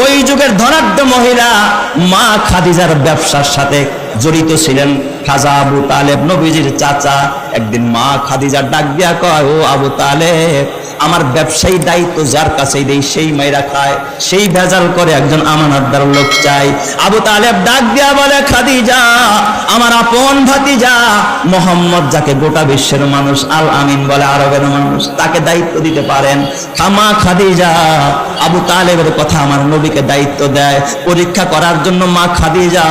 ওই যুগের ধনাঢ্য মহিলা মা খাদিজার ব্যবসার সাথে জড়িত ছিলেন। খাজা আবু তালেব নবীজির চাচা একদিন মা খাদিজার ডাক দিয়া কয়, ও আবু তালেব আমার ব্যবসায়ী দায়িত্ব যার কাছেই দেই, সেই মাইরা খায়, সেই ভেজাল করে একজন আমানতদার লোক চাই আবু তালেব ডাক দিয়া বলে, খাদিজা, আমার আপন ভাতিজা, মোহাম্মদ যাকে গোটা বিশ্বের মানুষ আল আমিন বলে, আরবের মানুষ, তাকে দায়িত্ব দিতে পারেন। খামা খাদিজা, আবু তালেবের কথা আমার নবীকে দায়িত্ব দেয়। পরীক্ষা করার জন্য মা খাদিজা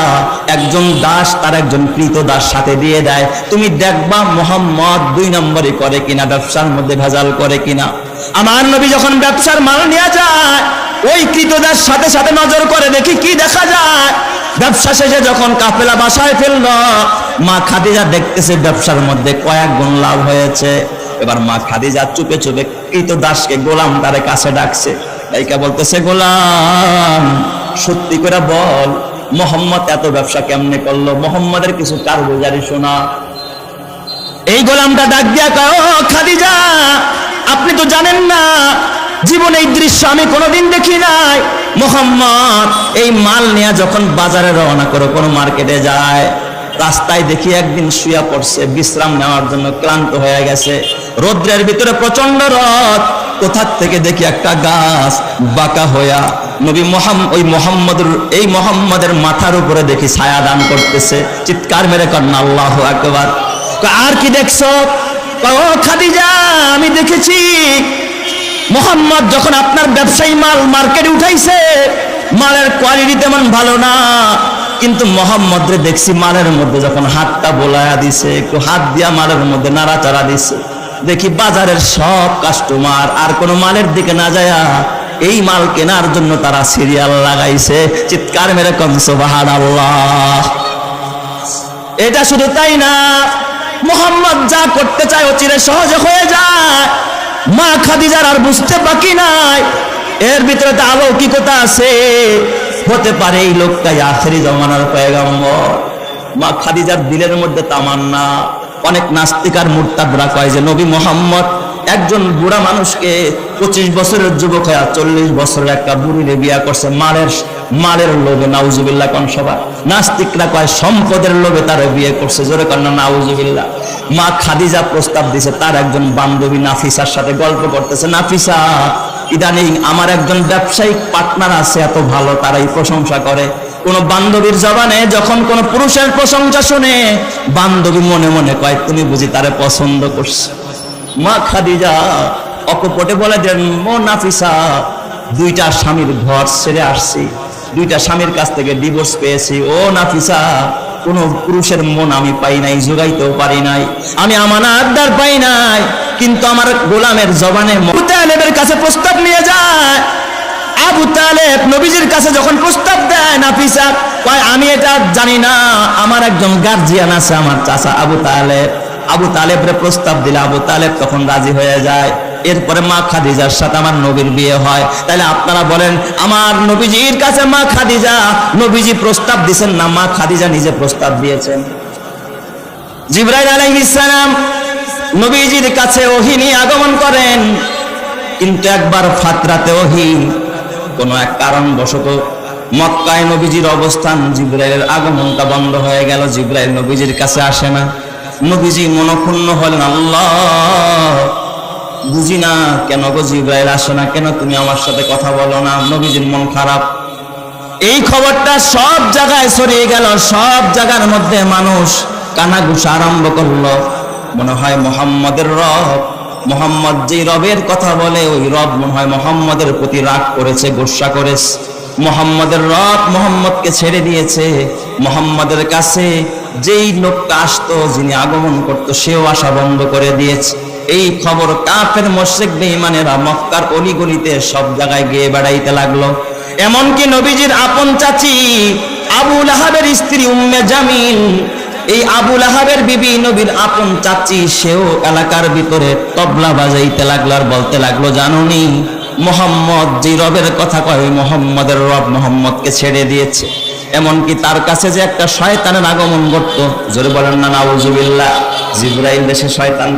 একজন দাস, তার একজন কৃত দাস সাথে দিয়ে দেয়। তুমি দেখবা মোহাম্মদ দুই নম্বরে করে কিনা, ব্যবসার মধ্যে ভেজাল করে কিনা। আমার নবী যখন ব্যবসার মাল নিয়ে যায়, ওই কৃতদাস সাথে সাথে নজর করে দেখি কি দেখা যায়। ব্যবসা শেষে যখন কাফেলা বাসায় ফেলল, মা খাদিজা দেখতেছে ব্যবসার মধ্যে কয়েক গুণ লাভ হয়েছে। এবার মা খাদিজা চুপে চুপে কৃত দাসকে গোলাম তারে কাছে ডাকছে। তাইকা বলতেছে, গোলাম, সত্যি করে বল, মোহাম্মদ এত ব্যবসা কেমনে করল? মোহাম্মদের কিছু কারগুজারি শোনা। এই গোলামটা ডাক দিয়া খাদিজা আপনি তো জানেন না, জীবনে এই দৃশ্য আমি কোনোদিন দেখি নাই। মোহাম্মদ, এই মাল নিয়ে যখন বাজারে রওনা করে কোনো মার্কেটে যায়, রাস্তায় দেখি একদিন শুয়া পড়ছে, বিশ্রাম নেওয়ার জন্য ক্লান্ত হয়ে গেছে। রৌদ্রের ভিতরে প্রচণ্ড রথ কোথার থেকে দেখি একটা গাছ বাঁকা হইয়া। নবী মোহাম্মদ ওই মোহাম্মদের, এই মোহাম্মদের মাথার উপরে দেখি ছায়া দান করতেছে। চিৎকার মেরে কন্যা, আল্লাহ একবার আর কি দেখছ? আমি দেখেছি মোহাম্মদ যখন আপনার ব্যবসায়ী মাল মার্কেটে উঠাইছে, মালের কোয়ালিটি তেমন ভালো না। কিন্তু মোহাম্মদ দেখছি মালের মধ্যে যখন হাতটা বোলায়া দিছে, একটু হাত দিয়া মালের মধ্যে নাড়াচাড়া দিছে। দেখি বাজারের সব কাস্টমার আর কোনো মালের দিকে না যায় এই মাল কেনার জন্য তারা সিরিয়াল লাগাইছে। চিৎকার মেরে কনসো বাহার আল্লাহ এটা শুধু তাই না মোহাম্মদ যা করতে চায় ও চিরে সহজে হয়ে যায়। মা খাদিজার আর বুঝতে বাকি নাই। এর ভিতরে তো অলৌকিকতা আছে। হতে পারে এই লোকটাই আখেরি জমানার পয়গম্বর। মা খাদিজার দিলের মধ্যে তামান্না। অনেক নাস্তিকার মুরতাদরা কয় যে, নবী মোহাম্মদ একজন বুড়া মানুষকে পঁচিশ বছরের যুবক হয়ে চল্লিশ বছরের একটা বুড়িরে বিয়া করছে মালের মালের লোভে, নাউজুবিল্লাহ কোন সভা নাস্তিকরা কয়, সম্পদের লোভে তারা বিয়ে করছে, জোরে কন্যা নাউজুবিল্লাহ। মা খাদিজা প্রস্তাব দিছে, তার একজন বান্ধবী নাফিসার সাথে গল্প করতেছে, নাফিসা, ইদানিং আমার একজন ব্যবসায়িক পার্টনার আছে, এত ভালো তারাই প্রশংসা করে। কোন বান্ধবীর জবানে যখন কোন পুরুষের প্রশংসা শুনে, বান্ধবী মনে মনে কয়, তুমি বুঝি তারে পছন্দ করছ। মা খাদিজা অকপটে বলে দেন মো নাফিসা, দুইটা স্বামীর ঘর ছেড়ে আসছি। দুইটা স্বামীর কাছ থেকে ডিভোর্স পেয়েছি। ও নাফিসা, কোন পুরুষের মন আমি পাই নাই, জোগাইতেও পারি নাই। আমি আমার আড্ডার পাই নাই, কিন্তু আমার গোলামের জবানে মুতালেবের কাছে প্রস্তাব নিয়ে যায়। আবু তালেব নবীজির কাছে যখন প্রস্তাব দেয়, নাফিসা আমি এটা জানি না, আমার একজন গার্জিয়ান আছে, আমার চাচা আবু তালেব। আবু তালেবরে প্রস্তাব দিলে আবু তালেব তখন রাজি হয়ে যায়। এরপরে মা খাদিজার সাথে আমার নবীর বিয়ে হয়। তাহলে আপনারা বলেন, আমার নবীজির কাছে মা খাদিজা? নবীজি প্রস্তাব দিছেন না, মা খাদিজা নিজে প্রস্তাব দিয়েছেন। জিব্রাইল আলাইহিস সালাম নবীজির কাছে ওহী নিয়ে আগমন করেন। কিন্তু একবার ফাতরাতে ওহী, কোনো এক কারণবশত মক্কায় নবীজির অবস্থান জিব্রাইলের আগমনটা বন্ধ হয়ে গেল, জিব্রাইল নবীজির কাছে আসে না। নবীজি মনক্ষুণ্ণ হলেন, আল্লাহ, বুঝি না কেন গো জিব্রাইল, আসে না কেন তুমি আমার সাথে কথা বলো না? নবীজির মন খারাপ। এই খবরটা সব জায়গায় ছড়িয়ে গেল, সব জায়গার মধ্যে মানুষ কানাঘুষা আরম্ভ করল। মনে হয় মোহাম্মদের রব, মোহাম্মদ যে রবের কথা বলে, ওই রব মনে হয় মোহাম্মদের প্রতি রাগ করেছে, গোসা করেছে। মোহাম্মদের রব মোহাম্মদকে ছেড়ে দিয়েছে, মোহাম্মদের কাছে যেই লোকটা আসতো, যিনি আগমন করত, সেও আসা বন্ধ করে দিয়েছে। এই খবর কাফের মোশেক বেঈমানেরা মক্কার অলিগলিতে সব জায়গায় গিয়ে বেড়াইতে লাগল। এমনকি নবীজির আপন চাচি আবু লাহাবের স্ত্রী উম্মে জামিল, এই আবুল আহাবের বিবি নবীর আপন চাচি, সেও এলাকার ভিতরে তবলা বাজাইতে লাগল আর বলতে লাগল জানুনি মোহাম্মদ যে রবের কথা কয় মোহাম্মদের রব মোহাম্মদকে ছেড়ে দিয়েছে। এমনকি তার কাছে যে একটা শয়তানের আগমন ঘটত, জোরে বলেন না, নাউজুবিল্লাহ, জিব্রাইল দেশে শয়তান।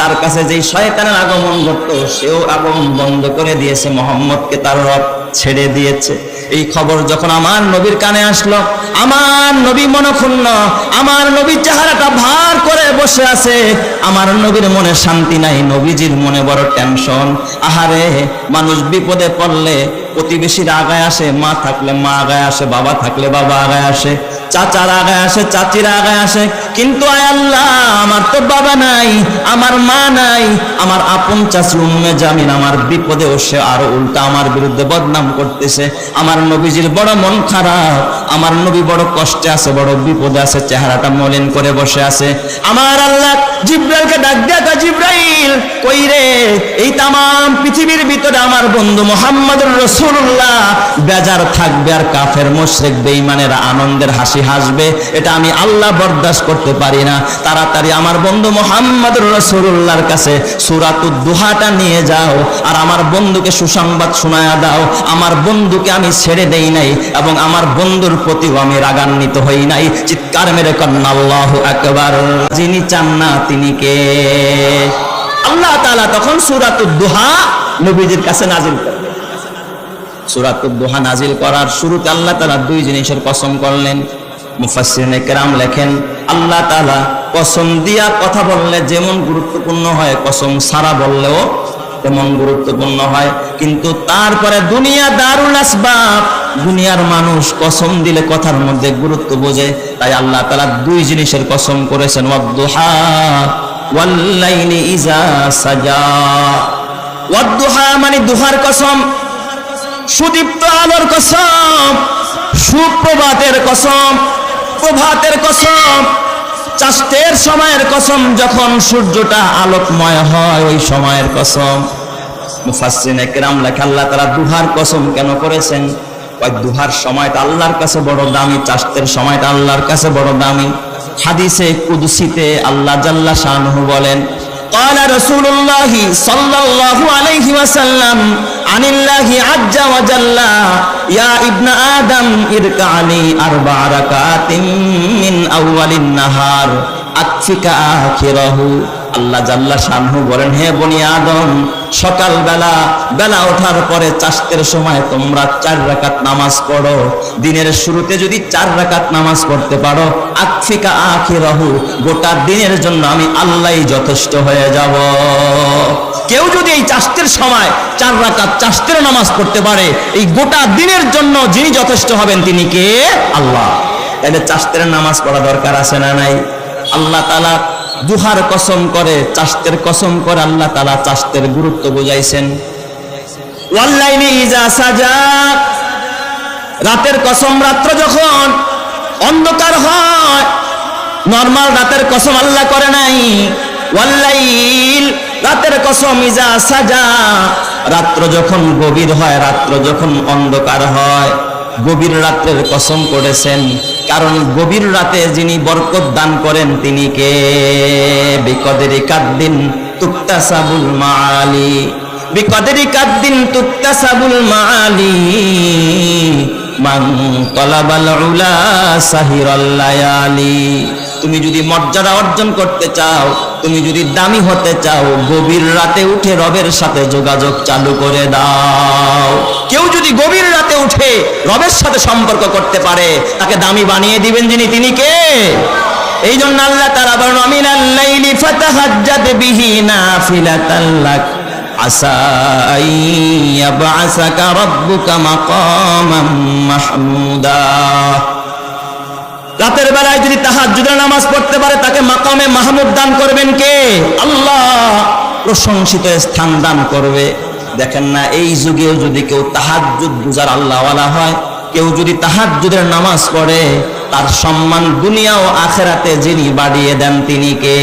তার কাছে যেই শয়তানের আগমন ঘটত, সেও আগমন বন্ধ করে দিয়েছে মোহাম্মদকে তার রব। ছেড়ে দিয়েছে। এই খবর যখন আমার নবীর কানে আসলো, আমার নবী মনক্ষুণ্ণ আমার নবীর চেহারাটা ভার করে বসে আছে। আমার নবীর মনে শান্তি নাই, নবীজির মনে বড় টেনশন আহারে, মানুষ বিপদে পড়লে প্রতিবেশীর আগায় আসে, মা থাকলে মা আগায় আসে, বাবা থাকলে বাবা আগায় আসে, চাচার আগায় আসে, চাচির আগায় আসে। কিন্তু আয় আল্লাহ, আমার তো বাবা নাই, আমার মা নাই, আমার আপন চাচি উম্মে জামিন আমার বিপদে সে আরও উল্টা আমার বিরুদ্ধে বদনাম করতেছে। আমার নবীজির বড় মন খারাপ, আমার নবী বড় কষ্টে আছে, বড় বিপদে আছে, চেহারাটা মলিন করে বসে আছে। আমার আল্লাহ জিব্রাইলকে ডাক দেখা জিব্রাইল, কই রে? এই তামাম পৃথিবীর ভিতরে আমার বন্ধু মোহাম্মদুর রসুল্লাহ বেজার থাকবে আর কাফের, মোশরেক, বেঈমানের আনন্দের হাসি হাসবে। এটা আমি আল্লাহ বরদাস্ত করতে পারি না। তাড়াতাড়ি আমার বন্ধু মোহাম্মদুর রসুল্লাহর কাছে সুরাতুদ দুহাটা নিয়ে যাও আর আমার বন্ধুকে সুসংবাদ শোনায়া দাও। আমার বন্ধুকে আমি ছেড়ে দেই নাই এবং আমার বন্ধুর প্রতিও আমি রাগান্বিত হই নাই। চিৎকার মেরে কন্যা, আল্লাহ একবার যিনি চান না তিনি কে? আল্লাহ তাআলা তখন সূরাতুদ দুহা নবীজির কাছে নাজিল করেন। সূরাতুদ নাজিল করার শুরুতে আল্লাহ তাআলা দুই জিনিসের কসম করলেন। মুফাসসিরিনে কেরাম লেখেন আল্লাহ তাআলা কসম দিয়া কথা বললে যেমন গুরুত্বপূর্ণ হয়, কসম সারা বললেও তেমন গুরুত্বপূর্ণ হয়। কিন্তু তারপরে দুনিয়া দারুল আসবাব, দুনিয়ার মানুষ কসম দিলে কথার মধ্যে গুরুত্ব বোঝে। তাই আল্লাহ তালা দুই জিনিসের কসম করেছেন ইজা সাজা। মানে দুহার কসম, সুদীপ্ত আলোর কসম, সুপ্রভাতের কসম প্রভাতের কসম চাষের সময়ের কসম, যখন সূর্যটা আলোকময় হয়, ওই সময়ের কসম। মুফাসসিনে কেরাম লেখা, আল্লাহ তারা দুহার কসম কেন করেছেন? ওই দুহার আল্লাহর কাছে কাছে বড় দামি। হাদিসে, কুদসিতে আল্লাহ জাল্লা শাহনহু বলেন قال رسول الله صلى الله عليه وسلم عن الله عز وجل يا ابن آدم اركع لي أربع ركعات من أول النهار أكفك آخره আল্লাহ জাল্লা শানহু বলেন, হে বনি আদম, সকালবেলা, বেলা বেলা ওঠার পরে চাষতের সময় তোমরা চার রাকাত নামাজ পড়ো। দিনের শুরুতে যদি চার রাকাত নামাজ পড়তে পারো আফিকা আখিরাহু, গোটা দিনের জন্য আমি আল্লাহই যথেষ্ট হয়ে যাব। কেউ যদি এই চাষের সময় চার রাকাত চাষতের নামাজ পড়তে পারে, এই গোটা দিনের জন্য যিনি যথেষ্ট হবেন তিনি কে? আল্লাহ। তাহলে চাষতের নামাজ পড়া দরকার আছে না নাই? আল্লাহ তালা দুহার কসম করে চাষতের কসম করে আল্লাহ তালা চাষতের গুরুত্ব বুঝাইছেন। রাতের কসম রাত্র যখন অন্ধকার হয়, নর্মাল রাতের কসম আল্লাহ করে নাই। ওয়াল্লাইল, রাতের কসম ইজা সাজা। রাত্র যখন গভীর হয়, রাত্র যখন অন্ধকার হয়। গভীর রাতের কসম করেছেন। কারণ গভীর রাতে যিনি বরকত দান করেন, তিনি কে? বিকদের কাদ্দিন তুক্তাসাবুল মালি বিকদের কাদ্দিন তুক্তাসাবুল মালি মান তলাবাল উলা সাহিরাল লায়ালি। তুমি যদি মর্যাদা অর্জন করতে চাও, তুমি যদি দামি হতে চাও, গভীর রাতে উঠে রবের সাথে যোগাযোগ চালু করে দাও। কেউ যদি গভীর রাতে উঠে রবের সাথে সম্পর্ক করতে পারে, তাকে দামি বানিয়ে দিবেন যিনি, তিনি কে? এই জন্য আল্লাহ তারা বলেন আমিনাল লাইলি ফাতাহাজ্জাদ বিহি নাফিলাতাল লাক, আসা আইয়াবআসাকা রাব্বুকা মাকামাম মাহমুদা। রাতের বেলায় যদি তাহাজ্জুদের নামাজ পড়তে পারে, তাকে মাকামে মাহমুদ দান করবেন কে? আল্লাহ প্রশংসিত স্থান দান করবে। দেখেন না, এই যুগেও যদি কেউ তাহাজ্জুদ বুঝার আল্লাহওয়ালা হয়, কেউ যদি তাহাজ্জুদের নামাজ পড়ে, তার সম্মান দুনিয়া ও আখেরাতে যিনি বাড়িয়ে দেন তিনি কে?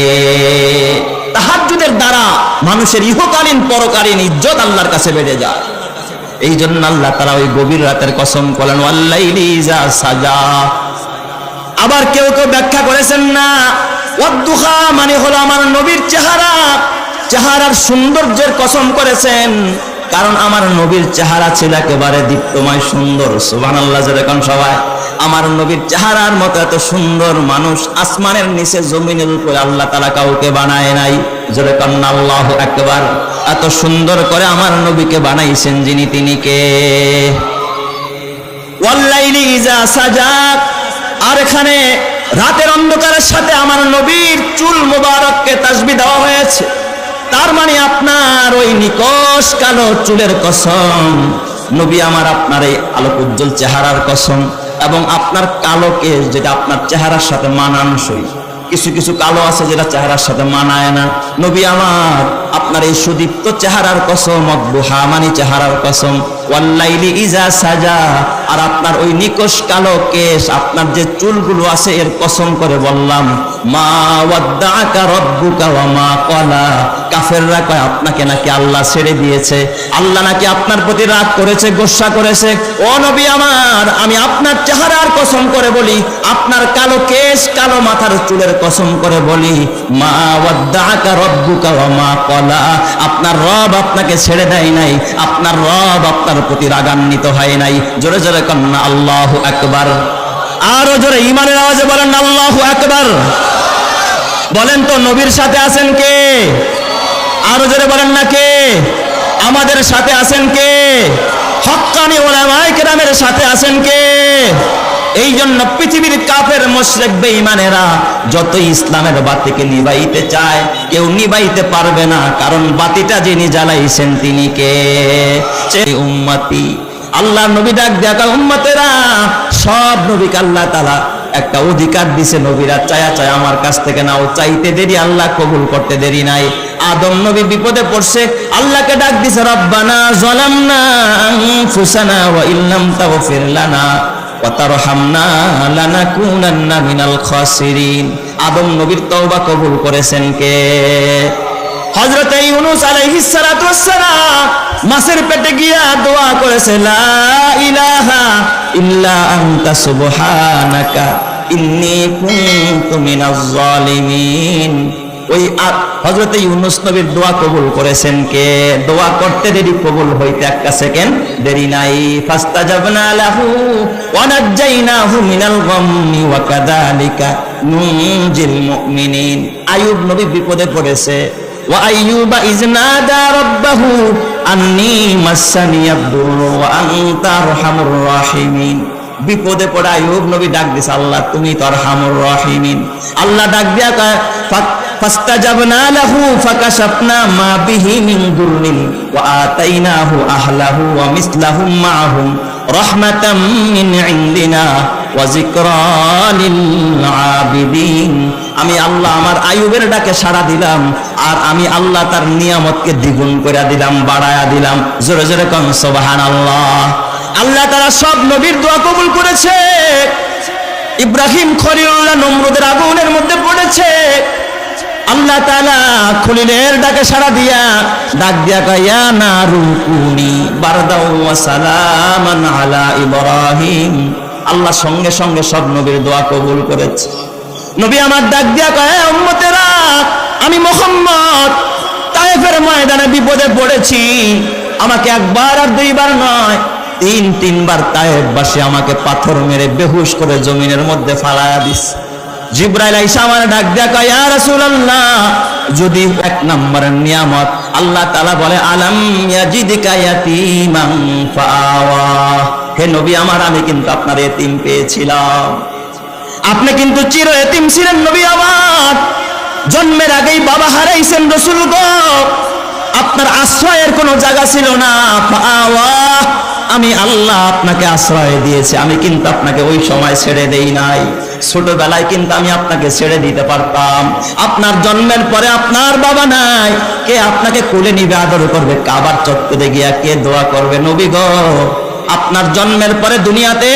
তাহাজ্জুদের দ্বারা মানুষের ইহকালীন পরকালীন ইজ্জত আল্লাহর কাছে বেড়ে যায়। এই জন্য আল্লাহ তারা ওই গভীর রাতের কসম করলেন আল্লাহ সাজা। আবার কেউ কেউ ব্যাখ্যা করেছেন না। ওয়াদ্দুহা মানে হলো আমার নবীর চেহারা। চেহারার সৌন্দর্যের কসম করেছেন। কারণ আমার নবীর চেহারা ছিল একেবারে দীপ্তময় সুন্দর। সুবান যেরকম সবাই? আমার নবীর চেহারার মতো এত সুন্দর মানুষ আসমানের নিচে জমিনের উপরে আল্লাহ তালা কাউকে বানায় নাই। যেরকম আল্লাহ একবার এত সুন্দর করে আমার নবীকে বানাইছেন যিনি তিনি কে? ওয়াল্লাইলি আর এখানে রাতের অন্ধকারের সাথে আমার নবীর চুল মোবারককে তাসবি দেওয়া হয়েছে। তার মানে আপনার ওই নিকশ কালো চুলের কসম, নবী আমার আপনার এই আলোক উজ্জ্বল চেহারার কসম এবং আপনার কালোকে যেটা আপনার চেহারার সাথে মানানসই। কিছু কিছু কালো আছে যেটা চেহারার সাথে মানায় না। নবী আমার, আপনার এই সুদীপ্ত চেহারার কসম, অদ্দুহা মানি চেহারার কসম, ওয়াল্লাইলি ইজা সাজা, আর আপনার ওই নিকশ কালো কেশ, আপনার যে চুলগুলো আছে, এর কসম করে বললাম, মা ওয়াদ্দাকা রব্বুকা ওয়া মা ক্বালা। কাফেররা কয়, আপনাকে নাকি আল্লাহ ছেড়ে দিয়েছে। আল্লাহ নাকি আপনার প্রতি রাগ করেছে, গোসা করেছে। ও নবী আমার, আমি আপনার চেহারার কসম করে বলি, আপনার কালো কেশ, কালো মাথার চুলের কসম করে বলি, মা ওয়াদ্দাকা আপনার রব আপনাকে ছেড়ে দেয় নাই। আপনার রব আপনার প্রতি রাগান্বিত হয় নাই। জোরে জোরে কন্যা, আল্লাহ আকবার। আরও জোরে ইমানের আওয়াজে বলেন, আল্লাহ আকবার। বলেন তো, নবীর সাথে আছেন কে? আরও জোরে বলেন না কে? আমাদের সাথে আছেন কে? হক্কানি ওলামায়ে কেরামের সাথে আছেন কে? এই জন্য পৃথিবীর কাফের মোশরেক বেঈমানেরা যত ইসলামের বাতিকে নিবাইতে চায়, কেউ নিবাইতে পারবে না। কারণ বাতিটা যিনি জ্বালাইছেন তিনি কে? উম্মতি। আল্লাহ নবী ডাক দেখা উম্মতেরা, সব নবীকে আল্লাহ তালা একটা অধিকার দিছে, নবীরা চায়া চায়া আমার কাছ থেকে নাও। চাইতে দেরি আল্লাহ কবুল করতে দেরি নাই। আদম নবী বিপদে পড়ছে, আল্লাহকে ডাক দিছে, রব্বানা জালামনা আনফুসানা ওয়া ইল্লাম তাগফির লানা। আদম নবীর তওবা কবুল করেছেন কে? হযরত ইউনূস আলাইহিস সালাতু মাছের পেটে গিয়া দোয়া করেছে, লা ইলাহা ইল্লা আনতা সুবহানাকা, ইন্নী কুনতু মিনাজ জালিমিন ওই হজরত ইউনুস নবীর দোয়া কবুল করেছেন কে? দোয়া করতে দেরি কবুল হইতে একটা সেকেন্ড দেরি নাই। ফাস্তাজাবনা লাহু ওয়া নাজাইনাহু মিনাল গাম্মি ওয়া কাযালিকা নুনজিল মুমিনিন। আইয়ুব নবী বিপদে পড়েছে। ওয়া আইয়ুবা ইজনাদা রাব্বাহু আন্নি মাসানি আবদুর ওয়া আনতা আরহামুর রাহিমিন। বিপদে পড়া আইয়ুব নবী ডাক দিছে, আল্লাহ, তুমি তো আরহামুর রাহিমিন। আল্লাহ ডাক দিয়া ফাক আমি আল্লাহ আমার আয়ুবের ডাকে সাড়া দিলাম আর আমি আল্লাহ তার নিয়ামতকে দ্বিগুণ করে দিলাম, বাড়ায়া দিলাম। জোরে জোরে কম সোবাহান আল্লাহ আল্লাহ তারা সব নবীর দোয়া কবুল করেছে। ইব্রাহিম খলিলুল্লাহ নমরুদের আগুনের মধ্যে পড়েছে। আল্লাহ তালা খলিলের ডাকে সাড়া দিয়া ডাক দিয়া কায়া না রুকুনি সালামান ইব্রাহিম। আল্লাহ সঙ্গে সঙ্গে সব নবীর দোয়া কবুল করেছে। নবী আমার ডাক দিয়া কয় আমি মোহাম্মদ তায়েফের ময়দানে বিপদে পড়েছি। আমাকে একবার আর দুইবার নয়, তিন তিনবার তায়েফবাসী আমাকে পাথর মেরে বেহুশ করে জমিনের মধ্যে ফালায়া দিস জিব্রাইল আইসা আমার ডাক কয়, ইয়া রাসূলুল্লাহ। যদি এক নম্বরের নিয়ামত, আল্লাহ তাআলা বলে, আলাম ইয়াজিদিকা ইয়াতীমান ফাআওয়া। হে নবী আমার, আমি কিন্তু আপনার এতিম পেয়েছিলাম। আপনি কিন্তু চির এতিম ছিলেন নবী আমার। জন্মের আগেই বাবা হারাইছেন রসুল গো। আপনার আশ্রয়ের কোনো জায়গা ছিল না। পাওয়া আমি আল্লাহ আপনাকে আশ্রয় দিয়েছি, আমি কিন্তু আপনাকে ওই সময় ছেড়ে দেই নাই। ছোটবেলায় কিন্তু আমি আপনাকে ছেড়ে দিতে পারতাম। আপনার জন্মের পরে আপনার বাবা নাই। কে আপনাকে কোলে নিবে, আদর করবে? কাবার চত্বরে গিয়া কে দোয়া করবে? নবী গো, আপনার জন্মের পরে দুনিয়াতে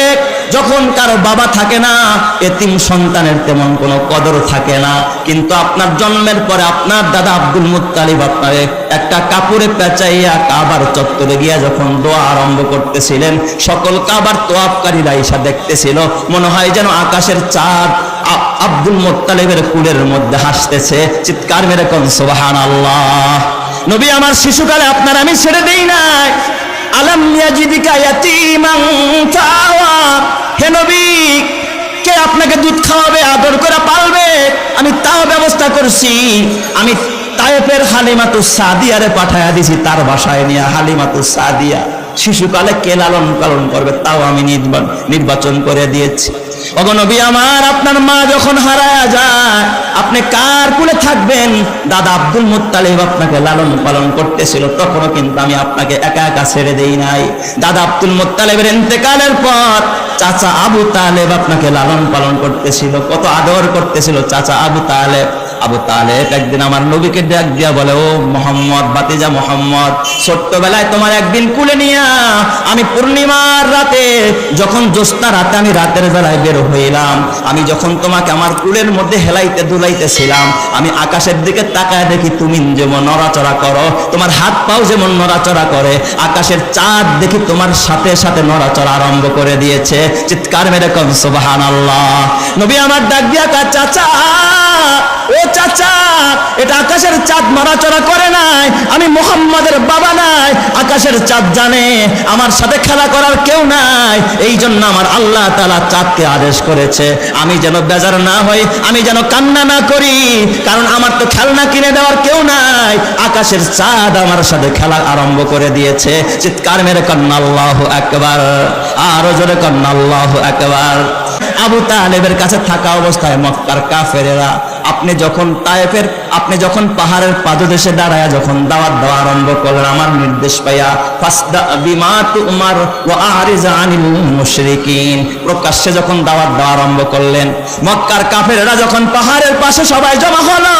যখন কারও বাবা থাকে না, এতিম সন্তানের তেমন কোনো কদর থাকে না। কিন্তু আপনার জন্মের পরে আপনার দাদা আব্দুল মুত্তালিব আপনার একটা কাপড়ে পেঁচাইয়া কাবার চত্বরে গিয়া যখন দোয়া আরম্ভ করতেছিলেন, সকল কাবার তোয়াবকারীরা ইসা দেখতেছিল, মনে হয় যেন আকাশের চাঁদ আব্দুল মুত্তালিবের কুলের মধ্যে হাসতেছে। চিৎকার মেরে কোন আল্লাহ নবী, আমার শিশুকালে আপনার আমি ছেড়ে দেই নাই। আলাম ইয়াজিদিকা ইয়াতীমান ফাআওয়া হে নবী, কে আপনাকে দুধ খাওয়াবে, আদর করে পালবে? আমি তাও ব্যবস্থা করছি। আমি তায়েফের হালিমাতু সাদিয়ারে পাঠায়া দিছি, তার বাসায় নিয়ে হালিমাতু সাদিয়া। শিশুকালে কে লালন পালন করবে, তাও আমি নির্বা- নির্বাচন করে দিয়েছি। অগনবী আমার আপনার মা যখন হারায়া যায়, আপনি কার কুলে থাকবেন? দাদা আব্দুল আপনাকে লালন পালন করতেছিল, তখনও কিন্তু আমি আপনাকে একা একা ছেড়ে দেই নাই। দাদা আব্দুল মুত্তালিবের ইন্তেকালের পর চাচা আবু তালেব আপনাকে লালন পালন করতেছিল, কত আদর করতেছিল চাচা আবু তালেব। আবু তালেব একদিন আমার নবীকে ডাক দিয়া বলে, ও মোহাম্মদ বাতিজা মোহাম্মদ, ছোট্টবেলায় তোমার একদিন কুলে নিয়া আমি পূর্ণিমার রাতে যখন জ্যোৎস্না রাতে আমি রাতের বেলায় বের হইলাম, আমি যখন তোমাকে আমার কুলের মধ্যে হেলাইতে দুলাইতেছিলাম, আমি আকাশের দিকে তাকায় দেখি তুমি যেমন নড়াচড়া করো, তোমার হাত পাও যেমন নড়াচড়া করে, আকাশের চাঁদ দেখি তোমার সাথে সাথে নড়াচড়া আরম্ভ করে দিয়েছে, চিৎকার মেরে কম সুবহান আল্লাহ নবী আমার ডাক দিয়া চাচা ও চাচা, এটা আকাশের চাঁদ নড়াচড়া করে নাই, আমি মোহাম্মদের বাবা নাই, আকাশের চাঁদ জানে, আমার সাথে খেলা করার কেউ নাই এই জন্য আমার আল্লাহ তালা চাঁদকে আদেশ করেছে, আমি যেন বেজার না হই, আমি যেন কান্না না করি, কারণ আমার তো খেলনা কিনে দেওয়ার কেউ নাই, আকাশের চাঁদ আমার সাথে খেলা আরম্ভ করে দিয়েছে, চিৎকার মেরে কন্যা আল্লাহ একবার আরও জোরে কন্যা আল্লাহ একবার আবু তালেবের কাছে থাকা অবস্থায় মক্কার কাফেরেরা আপনি যখন তায়েফের, আপনি যখন পাহাড়ের পাদদেশে দাঁড়ায়া যখন দাওয়াত দেওয়া আরম্ভ করলেন, আমার নির্দেশ পাইয়া, ফাসদা বিমা তুমার ওয়া আরিজ আনিল মুশরিকিন। প্রকাশ্যে যখন দাওয়াত দেওয়া আরম্ভ করলেন, মক্কার কাফেরেরা যখন পাহাড়ের পাশে সবাই জমা হলো,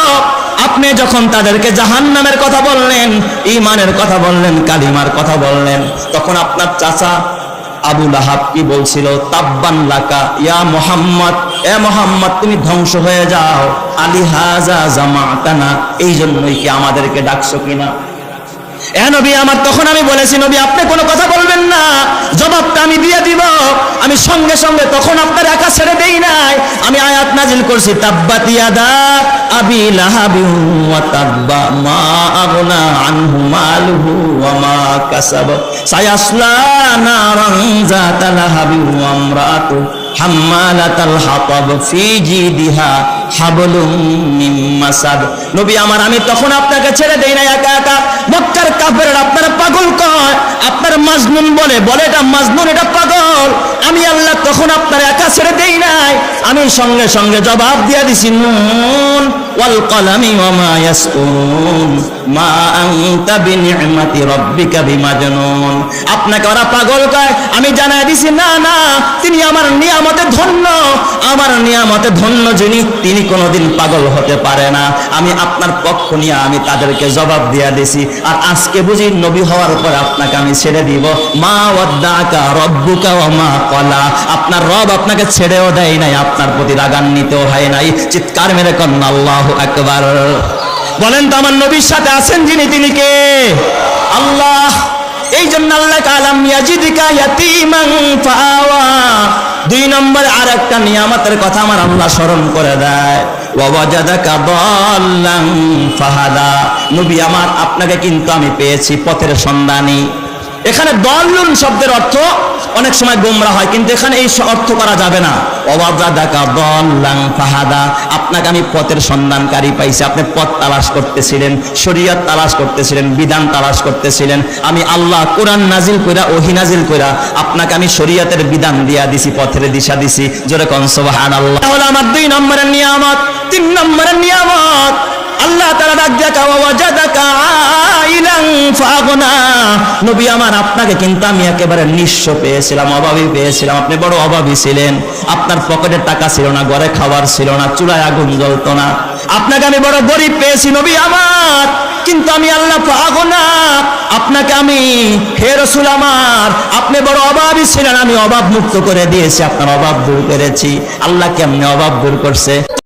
আপনি যখন তাদেরকে জাহান্নামের কথা বললেন ইমানের কথা বললেন, কালিমার কথা বললেন, তখন আপনার চাচা আবু লাহাব কি বলছিল? তাব্বান লাকা ইয়া মোহাম্মদ। এ মোহাম্মদ, তুমি ধ্বংস হয়ে যাও। আলী হাজা জামাতানা, এই জন্যই কি আমাদেরকে ডাকছো কিনা? নবী আমার, তখন আমি বলেছি, নবী, আপনি কোনো কথা বলবেন না। জবাবটা আমি দিয়ে দিব। আমি সঙ্গে সঙ্গে তখন আপনার একা ছেড়ে দেই নাই। আমি আয়াত নাজিল করছি আবি মা হাম্মালাতাল হাতাব হাবলুম মাসাদ। নবী আমার, আমি তখন আপনাকে ছেড়ে দেই না একা একা। মক্কার আপনারা পাগল কয়? আপনার মাজনুন বলে বলে এটা মাজনুন, এটা পাগল। আমি আল্লাহ তখন আপনার একা ছেড়ে দেই নাই। আমি সঙ্গে সঙ্গে জবাব দিয়ে দিছি, নুন, ওয়াল কলামি ওয়া মা ইয়াসকুন মা আনতা রাব্বিকা বিমাজনুন। আপনাকে ওরা পাগল কয়? আমি জানাই দিছি, না না, তিনি আমার নিয়ামতে ধন্য। আমার নিয়ামতে ধন্য যিনি, তিনি কোনোদিন পাগল হতে পারে না। আমি আপনার পক্ষ নিয়ে আমি তাদেরকে জবাব দিয়া দিছি। আর আজকে বুঝি নবী হওয়ার পর আপনাকে আমি ছেড়ে দিব। মা ওয়াদ্দাকা রব্বুকা ওয়া মা কলা আপনার রব আপনাকে ছেড়েও দেয় নাই, আপনার প্রতি রাগান্বিতও হয় নাই। চিৎকার মেরে কন্যা আল্লাহু আকবার। বলেন তো আমার নবীর সাথে আছেন যিনি, তিনি কে? আল্লাহ। এই জন্য আল্লাহ কালাম ইয়াজিদিকা ইয়াতীমান ফাআওয়া। দুই নম্বরে আর একটা নিয়ামতের কথা আমার আল্লাহ স্মরণ করে দেয়। ফাহাদা। নবী আমার, আপনাকে কিন্তু আমি পেয়েছি পথের সন্ধানী। এখানে দল্লুন শব্দের অর্থ অনেক সময় গোমরা হয়, কিন্তু এখানে এই অর্থ করা যাবে না। অবাদাকা দল্লাং ফাহাদা। আপনাকে আমি পথের সন্ধানকারী পাইছি। আপনি পথ তালাশ করতেছিলেন, শরীয়ত তালাশ করতেছিলেন, বিধান তালাশ করতেছিলেন। আমি আল্লাহ কোরআন নাজিল কইরা, ওহি নাজিল কইরা আপনাকে আমি শরীয়তের বিধান দিয়া দিছি, পথের দিশা দিছি। জোরে কন, সুবহানাল্লাহ। তাহলে আমার দুই নম্বরের নিয়ামত, তিন নম্বরের নিয়ামত। আল্লাহ তারা ডাক দেখা আইলান ফাগনা। নবী আমার, আপনাকে কিন্তু আমি একেবারে নিঃস্ব পেয়েছিলাম, অভাবী পেয়েছিলাম। আপনি বড় অভাবী ছিলেন। আপনার পকেটে টাকা ছিল না, ঘরে খাবার ছিল না, চুলায় আগুন জ্বলতো না। আপনাকে আমি বড় গরিব পেয়েছি, নবী আমার। কিন্তু আমি আল্লাহ আপনাকে আমি, হে আমার, আপনি বড় অভাবী ছিলেন, আমি অভাব মুক্ত করে দিয়েছি, আপনার অভাব দূর করেছি। আল্লাহ কেমনে অভাব দূর করছে?